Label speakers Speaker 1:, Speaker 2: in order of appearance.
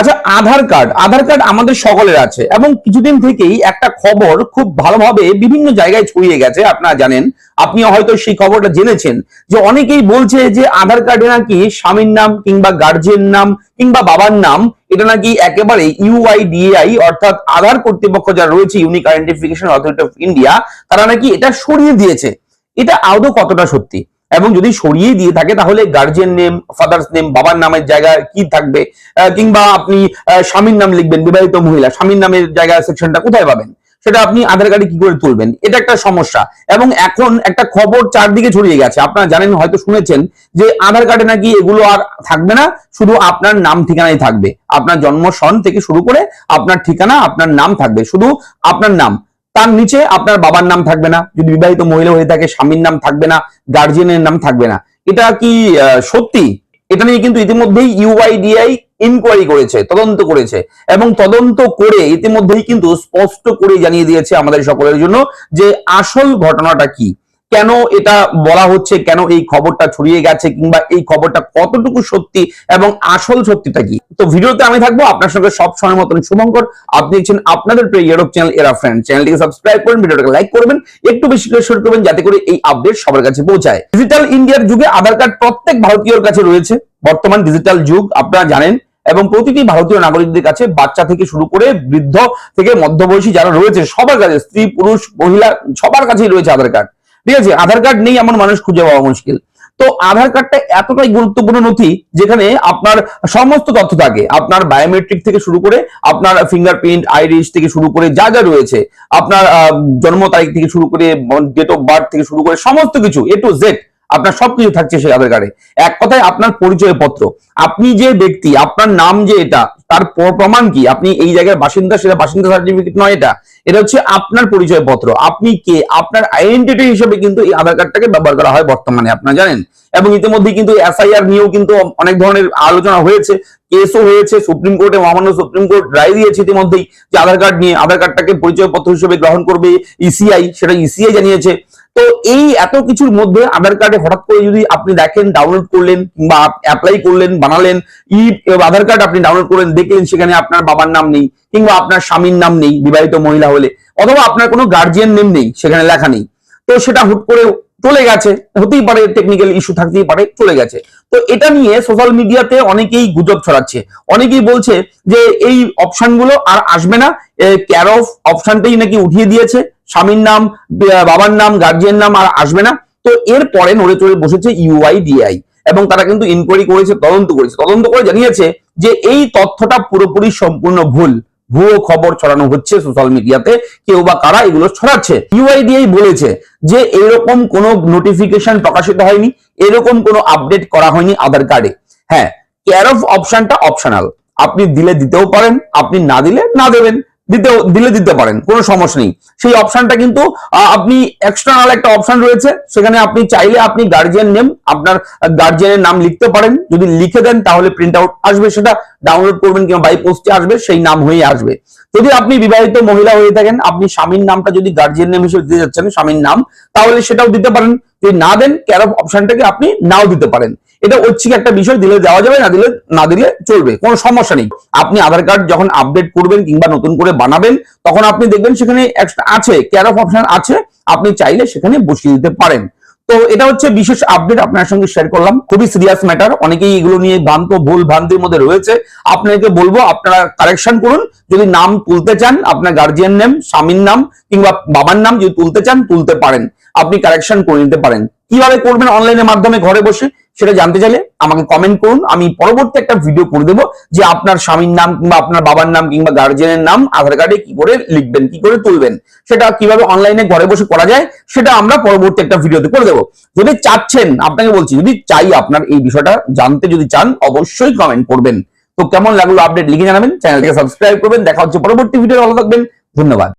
Speaker 1: আচ্ছা আধার কার্ড আধার কার্ড আমাদের সকলের আছে। এবং কিছুদিন থেকেই একটা খবর খুব ভালোভাবে বিভিন্ন জায়গায় ছড়িয়ে গেছে, আপনারা জানেন। আপনি হয়তো সেই খবরটা জেনেছেন যে অনেকেই বলছে যে আধার কার্ডে নাকি স্বামীর নাম কিংবা গার্জিয়ান নাম কিংবা বাবার নাম, এটা নাকি একেবারে ইউআইডিএআই অর্থাৎ আধার কর্তৃপক্ষ যারা রয়েছে unique identification authority of India তারা নাকি এটা সরিয়ে দিয়েছে। এটা আদৌ কতটা সত্যি? এবং যদি সরিয়ে দিয়ে থাকে, তাহলে গার্জিয়ান নেম ফাদার্স নেম বাবার নামের জায়গায় কি থাকবে? কিংবা আপনি স্বামীর নাম লিখবেন, বিবাহিত মহিলা, স্বামীর নামের জায়গায় সেকশনটা কোথায় পাবেন? সেটা আপনি আধার কার্ডে কি করে তুলবেন? এটা একটা সমস্যা। এবং এখন একটা খবর চারদিকে ছড়িয়ে গেছে। আপনারা জানেন, হয়তো শুনেছেন যে আধার কার্ডে নাকি এগুলো আর থাকবে না, শুধু আপনার নাম ঠিকানাই থাকবে। আপনার জন্ম সন থেকে শুরু করে আপনার ঠিকানা, আপনার নাম থাকবে। শুধু আপনার নাম। তার নিচে আপনার বাবার নাম থাকবে না, যদি বিবাহিত মহিলা হয়ে থাকে, স্বামীর নাম থাকবে না গার্জিয়ানের নাম থাকবে না। এটা কি সত্যি? এটা নিয়ে কিন্তু ইতিমধ্যেই ইউআইডিআই ইনকোয়ারি করেছে, তদন্ত করেছে। এবং তদন্ত করে ইতিমধ্যেই কিন্তু স্পষ্ট করে জানিয়ে দিয়েছে আমাদের সকলের জন্য যে আসল ঘটনাটা কি। কেন এটা বলা হচ্ছে? কেন এই খবরটা ছড়িয়ে গেছে? কিংবা এই খবরটা কতটুকু সত্যি এবং আসল সত্যিটা কি? তো ভিডিওতে আমি থাকব আপনার সঙ্গে সব সময় মতন শুভঙ্কর। আপনি দেখছেন আপনাদের প্রিয় ইউরোপ চ্যানেল এরা ফ্রেন্ড চ্যানেলটিকে সাবস্ক্রাইব করবেন, ভিডিওটাকে লাইক করবেন, একটু বেশি করে করবেন, যাতে করে এই আপডেট সবার কাছে পৌঁছায়। ডিজিটাল ইন্ডিয়ার যুগে আধার কার্ড প্রত্যেক ভারতীয়র কাছে রয়েছে। বর্তমান ডিজিটাল যুগ, আপনারা জানেন, এবং প্রতিটি ভারতীয় নাগরিকদের কাছে বাচ্চা থেকে শুরু করে বৃদ্ধ থেকে মধ্যবয়সী যারা রয়েছে, সবার কাছে স্ত্রী, পুরুষ, মহিলা, সবার কাছেই রয়েছে আধার কার্ড ঠিক আছে? আধার কার্ড নেই এমন মানুষ খুঁজে পাওয়া মুশকিল। তো আধার কার্ডটা এতটাই গুরুত্বপূর্ণ নথি যেখানে আপনার সমস্ত তথ্য থাকে। আপনার বায়োমেট্রিক থেকে শুরু করে আপনার ফিঙ্গারপ্রিন্ট আইরিশ থেকে শুরু করে যা যা রয়েছে, আপনার জন্ম তারিখ থেকে শুরু করে ডেট অফ বার্থ থেকে শুরু করে সমস্ত কিছু এ টু জেড আপনার সবকিছু থাকছে সেই আধার কার্ডে এক কথায় আপনার পরিচয় পত্র আপনি যে ব্যক্তি, আপনার নাম যে এটা, তার প্রমাণ কি? আপনি এই জায়গার বাসিন্দা, সেটা বাসিন্দা সার্টিফিকেট নয় এটা। এটা হচ্ছে আপনার পরিচয় পত্র আপনি কে? আপনার আইডেন্টিটি হিসেবে কিন্তু এই আধার কার্ডটাকে ব্যবহার করা হয় বর্তমানে, আপনারা জানেন? এবং ইতিমধ্যে কিন্তু এসআইআর নিয়েও কিন্তু অনেক ধরনের আলোচনা হয়েছে কেসও হয়েছে, সুপ্রিম কোর্টে, মহামান্য সুপ্রিম কোর্ট রায় দিয়েছে ইতিমধ্যেই যে আধার কার্ড নিয়ে, আধার কার্ডটাকে পরিচয় পত্র হিসেবে গ্রহণ করবে ইসিআই সেটা ইসিআই জানিয়েছে। তো এই এত কিছুর মধ্যে আধার কার্ডে হঠাৎ করে যদি আপনি দেখেন ডাউনলোড করলেন কিংবা অ্যাপ্লাই করলেন, বানালেন, ই আধার কার্ড আপনি ডাউনলোড করলেন দেখলেন সেখানে আপনার বাবার নাম নেই কিংবা আপনার স্বামীর নাম নেই, বিবাহিত মহিলা হলে, অথবা আপনার কোনো গার্জিয়ান নেম নেই, সেখানে লেখা নেই। তো সেটা হুট করে চলে গেছে, হতেই পারে টেকনিক্যাল ইস্যু থাকতেই পারে, চলে গেছে। তো এটা নিয়ে সোশ্যাল মিডিয়াতে অনেকেই গুজব ছড়াচ্ছে। অনেকেই বলছে যে এই অপশনগুলো আর আসবে না ক্যার অফ অপশনটাই নাকি উঠিয়ে দিয়েছে। স্বামীর নাম বাবার নাম গার্জিয়ান নাম আর আসবে না। তো এর পরে নড়ে চড়ে বসেছে ইউআইডিআই এবং তারা কিন্তু ইনকোয়ারি করেছে, তদন্ত করেছে। তদন্ত করে জানিয়েছে যে এই তথ্যটা পুরোপুরি সম্পূর্ণ ভুল। ভুয়ো খবর ছড়ানো হচ্ছে সোশ্যাল মিডিয়াতে কেউ বা কারা এগুলো ছড়াচ্ছে। ইউআইডিআই বলেছে যে এরকম কোনো নোটিফিকেশন প্রকাশিত হয়নি, এরকম কোনো আপডেট করা হয়নি আধার কার্ডে হ্যাঁ কেয়ার অফ অপশনটা অপশনাল আপনি দিলে দিতেও পারেন, আপনি না দিলে না দেবেন। দিতেও, দিলে দিতে পারেন, কোনো সমস্যা নেই। সেই অপশনটা কিন্তু আপনি এক্সটার্নাল একটা অপশন রয়েছে, সেখানে আপনি চাইলে আপনি গার্জিয়ান নেম আপনার গার্জিয়ানের নাম লিখতে পারেন। যদি লিখে দেন, তাহলে প্রিন্ট আউট আসবে সেটা ডাউনলোড করবেন কিংবা বাই পোস্টে আসবে, সেই নাম হয়ে আসবে। যদি আপনি বিবাহিত মহিলা হয়ে থাকেন, আপনি স্বামীর নামটা যদি গার্জিয়ান নেম হিসেবে দিতে যাচ্ছেন স্বামীর নাম, তাহলে সেটাও দিতে পারেন। যদি না দেন ক্যার অপশনটাকে আপনি নাও দিতে পারেন। এটা ঐচ্ছিক একটা বিষয়, দিলে দেওয়া যাবে, না দিলে না দিলে চলবে, কোনো সমস্যা নেই। আপনি আধার কার্ড যখন আপডেট করবেন কিংবা নতুন করে বানাবেন, তখন আপনি দেখবেন সেখানে আছে কেয়ার অফ অপশন আছে, আপনি চাইলে সেখানে বসিয়ে দিতে পারেন। তো এটা হচ্ছে বিশেষ আপডেট আপনার সঙ্গে শেয়ার করলাম। খুবই সিরিয়াস ম্যাটার অনেকেই এগুলো নিয়ে ভ্রান্ত, ভুল ভ্রান্তির মধ্যে রয়েছে। আপনাকে বলব, আপনারা কারেকশন করুন। যদি নাম তুলতে চান, আপনার গার্জিয়ান নেম স্বামীর নাম, কিংবা বাবার নাম যদি তুলতে চান, তুলতে পারেন। আপনি কারেকশন করে নিতে পারেন। কীভাবে করবেন অনলাইনের মাধ্যমে ঘরে বসে? সেটা জানতে চাইলে আমাকে কমেন্ট করুন। আমি পরবর্তী একটা ভিডিও করে দেবো যে আপনার স্বামীর নাম কিংবা আপনার বাবার নাম কিংবা গার্জেনের নাম আধার কার্ডে কি করে লিখবেন, কি করে তুলবেন, সেটা কীভাবে অনলাইনে ঘরে বসে করা যায়, সেটা আমরা পরবর্তী একটা ভিডিওতে করে দেবো। যদি চাচ্ছেন, আপনাকে বলছি, যদি চাই আপনার এই বিষয়টা জানতে যদি চান, অবশ্যই কমেন্ট করবেন। তো কেমন লাগল আপডেট লিখে জানাবেন চ্যানেলটাকে সাবস্ক্রাইব করবেন। দেখা হচ্ছে পরবর্তী ভিডিও ভালো থাকবেন। ধন্যবাদ।